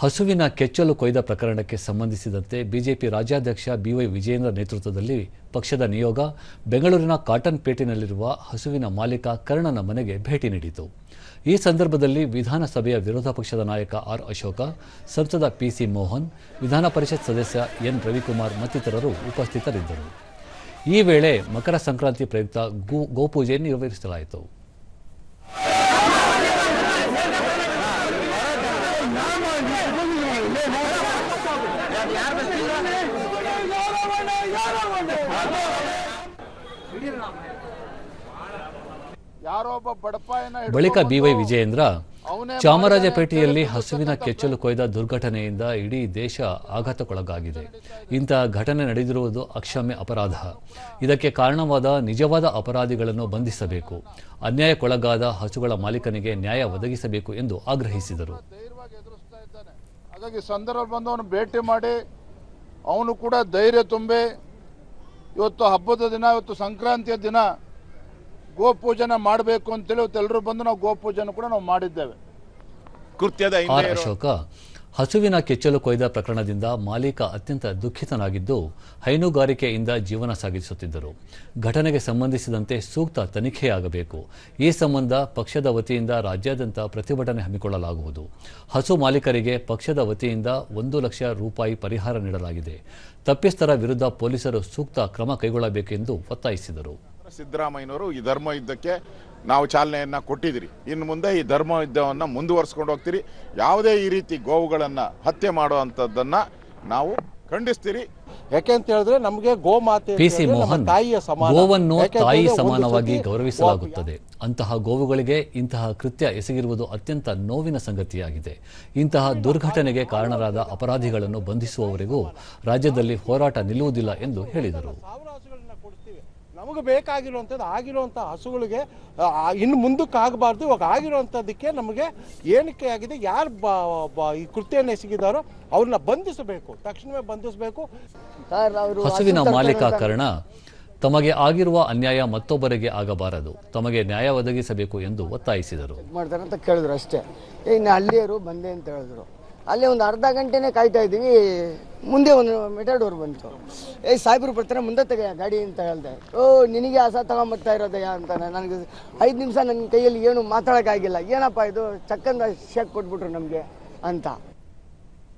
ಹಸುವಿನ ಕೆಚ್ಚಲು ಕೊಯ್ದ ಪ್ರಕರಣಕ್ಕೆ ಸಂಬಂಧಿಸಿದಂತೆ ಬಿಜೆಪಿ ರಾಜ್ಯಾಧ್ಯಕ್ಷ ಬಿವೈ ವಿಜಯೇಂದ್ರ ನೇತೃತ್ವದಲ್ಲಿ ಪಕ್ಷದ ನಿಯೋಗ ಬೆಂಗಳೂರಿನ ಕಾಟನ್ ಪೇಟೆನಲ್ಲಿರುವ ಹಸುವಿನ ಮಾಲೀಕ ಕರ್ಣನ ಮನೆಗೆ ಭೇಟಿ ನೀಡಿತು. ಈ ಸಂದರ್ಭದಲ್ಲಿ ವಿಧಾನಸಭೆಯ ವಿರೋಧ ಪಕ್ಷದ ನಾಯಕ ಆರ್ ಅಶೋಕ, ಸಂಸದ ಪಿಸಿ ಮೋಹನ್, ವಿಧಾನ ಪರಿಷತ್ ಸದಸ್ಯ ಎನ್ ರವಿಕುಮಾರ್ ಮತ್ತಿತರರು ಉಪಸ್ಥಿತರಿದ್ದರು. ಈ ವೇಳೆ ಮಕರ ಸಂಕ್ರಾಂತಿ ಪ್ರಯುಕ್ತ ಗೋಪೂಜೆ ನಿರ್ವಹಿಸಲಾಯಿತು ಬಳಿಕ ಬಿವೈ ವಿಜಯೇಂದ್ರ ಚಾಮರಾಜಪೇಟೆಯಲ್ಲಿ ಹಸುವಿನ ಕೆಚ್ಚಲು ಕೊಯ್ದ ದುರ್ಘಟನೆಯಿಂದ ಇಡೀ ದೇಶ ಆಘಾತಕ್ಕೊಳಗಾಗಿದೆ. ಇಂತಹ ಘಟನೆ ನಡೆದಿರುವುದು ಅಕ್ಷಮ್ಯ ಅಪರಾಧ. ಇದಕ್ಕೆ ಕಾರಣವಾದ ನಿಜವಾದ ಅಪರಾಧಿಗಳನ್ನು ಬಂಧಿಸಬೇಕು. ಅನ್ಯಾಯಕ್ಕೊಳಗಾದ ಹಸುಗಳ ಮಾಲೀಕನಿಗೆ ನ್ಯಾಯ ಒದಗಿಸಬೇಕು ಎಂದು ಆಗ್ರಹಿಸಿದರು. ಹಾಗಾಗಿ ಸಂದರ್ಭ ಬಂದವನು ಭೇಟಿ ಮಾಡಿ ಅವನು ಕೂಡ ಧೈರ್ಯ ತುಂಬಿ ಇವತ್ತು ಹಬ್ಬದ ದಿನ ಇವತ್ತು ಸಂಕ್ರಾಂತಿಯ ದಿನ ಗೋಪೂಜನೆ ಮಾಡಬೇಕು ಅಂತೇಳಿ ಇವತ್ತು ಎಲ್ಲರೂ ಬಂದು ನಾವು ಗೋಪೂಜನೆ ಕೂಡ ನಾವು ಮಾಡಿದ್ದೇವೆ. ಕೃತ್ಯದ ಅಶೋಕ ಹಸುವಿನ ಕೆಚ್ಚಲು ಕೊಯ್ದ ಪ್ರಕರಣದಿಂದ ಮಾಲೀಕ ಅತ್ಯಂತ ದುಃಖಿತನಾಗಿದ್ದು ಹೈನುಗಾರಿಕೆಯಿಂದ ಜೀವನ ಸಾಗಿಸುತ್ತಿದ್ದರು. ಘಟನೆಗೆ ಸಂಬಂಧಿಸಿದಂತೆ ಸೂಕ್ತ ತನಿಖೆಯಾಗಬೇಕು. ಈ ಸಂಬಂಧ ಪಕ್ಷದ ವತಿಯಿಂದ ರಾಜ್ಯಾದ್ಯಂತ ಪ್ರತಿಭಟನೆ ಹಮ್ಮಿಕೊಳ್ಳಲಾಗುವುದು. ಹಸು ಮಾಲೀಕರಿಗೆ ಪಕ್ಷದ ವತಿಯಿಂದ ಒಂದು ಲಕ್ಷ ರೂಪಾಯಿ ಪರಿಹಾರ ನೀಡಲಾಗಿದೆ. ತಪ್ಪಿಸ್ಥರ ವಿರುದ್ಧ ಪೊಲೀಸರು ಸೂಕ್ತ ಕ್ರಮ ಕೈಗೊಳ್ಳಬೇಕೆಂದು ಒತ್ತಾಯಿಸಿದರು. ಸಿದ್ದರಾಮಯ್ಯನವರು ಈ ಧರ್ಮ ಯುದ್ಧಕ್ಕೆ ನಾವು ಚಾಲನೆಯನ್ನ ಕೊಟ್ಟಿದ್ರಿ ಇನ್ನು ಮುಂದೆ ಈ ಧರ್ಮ ಯುದ್ಧವನ್ನು ಮುಂದುವರಿಸ್ಕೊಂಡು ಹೋಗ್ತೀರಿ. ಯಾವುದೇ ಈ ರೀತಿ ಗೋವುಗಳನ್ನು ಹತ್ಯೆ ಮಾಡುವಂಥದ್ದನ್ನ ನಾವು ಖಂಡಿಸ್ತೀರಿ. ಯಾಕೆ ಅಂತ ಹೇಳಿದ್ರೆ ನಮಗೆ ಗೋಮಾತೆ ಮಾತೆ ಪಿಸಿ ಮೋಹನ್ ತಾಯಿಯ ಸಮಾನ. ಗೋವನ್ನು ತಾಯಿ ಸಮಾನವಾಗಿ ಗೌರವಿಸಲಾಗುತ್ತದೆ. ಅಂತಹ ಗೋವುಗಳಿಗೆ ಇಂತಹ ಕೃತ್ಯ ಎಸಗಿರುವುದು ಅತ್ಯಂತ ನೋವಿನ ಸಂಗತಿಯಾಗಿದೆ. ಇಂತಹ ದುರ್ಘಟನೆಗೆ ಕಾರಣರಾದ ಅಪರಾಧಿಗಳನ್ನು ಬಂಧಿಸುವವರೆಗೂ ರಾಜ್ಯದಲ್ಲಿ ಹೋರಾಟ ನಿಲ್ಲುವುದಿಲ್ಲ ಎಂದು ಹೇಳಿದರು. ನಮಗೆ ಬೇಕಾಗಿರುವಂಥದ್ದು ಆಗಿರುವಂಥ ಹಸುಗಳಿಗೆ ಇನ್ನು ಮುಂದಕ್ಕೆ ಆಗಬಾರ್ದು ಇವಾಗ ಆಗಿರುವಂಥದ್ದಕ್ಕೆ ನಮಗೆ ಏನಕ್ಕೆ ಆಗಿದೆ ಯಾರು ಈ ಕೃತ್ಯನ ಎಸಗಿದಾರೋ ಅವ್ರನ್ನ ಬಂಧಿಸಬೇಕು ತಕ್ಷಣವೇ ಬಂಧಿಸಬೇಕು. ಸರ್ ಅವರು ಹಸುವಿನ ಮಾಲೀಕ ಕರ್ಣ ತಮಗೆ ಆಗಿರುವ ಅನ್ಯಾಯ ಮತ್ತೊಬ್ಬರಿಗೆ ಆಗಬಾರದು ತಮಗೆ ನ್ಯಾಯ ಒದಗಿಸಬೇಕು ಎಂದು ಒತ್ತಾಯಿಸಿದರು. ಮಾಡ್ತಾರೆ ಅಂತ ಕೇಳಿದ್ರು ಅಷ್ಟೇ. ಏ ಇನ್ನು ಹಳ್ಳಿಯರು ಬಂದೆ ಅಂತ ಹೇಳಿದ್ರು. ಅಲ್ಲಿ ಒಂದು ಅರ್ಧ ಗಂಟೆನೇ ಕಾಯ್ತಾ ಇದ್ದೀವಿ. ಮುಂದೆ ಒಂದು ಮೆಟಾಡೋರ್ ಬಂತು. ಏ ಸಾಹೇಬ್ರು ಬರ್ತಾರೆ, ಮುಂದೆ ತೆಗೆಯ ಗಾಡಿ ಅಂತ ಹೇಳ್ದೆ. ಓ, ನಿನಗೆ ಆಸ ತಗೊಂಬರ್ತಾ ಇರೋದಯ್ಯ ಅಂತ ನನಗೆ ಐದು ನಿಮಿಷ ನನ್ನ ಕೈಯಲ್ಲಿ ಏನು ಮಾತಾಡೋಕ್ಕಾಗಿಲ್ಲ. ಏನಪ್ಪ ಇದು? ಚಕ್ಕಂದ ಶೇಕ್ ಕೊಟ್ಬಿಟ್ರು ನಮಗೆ ಅಂತ.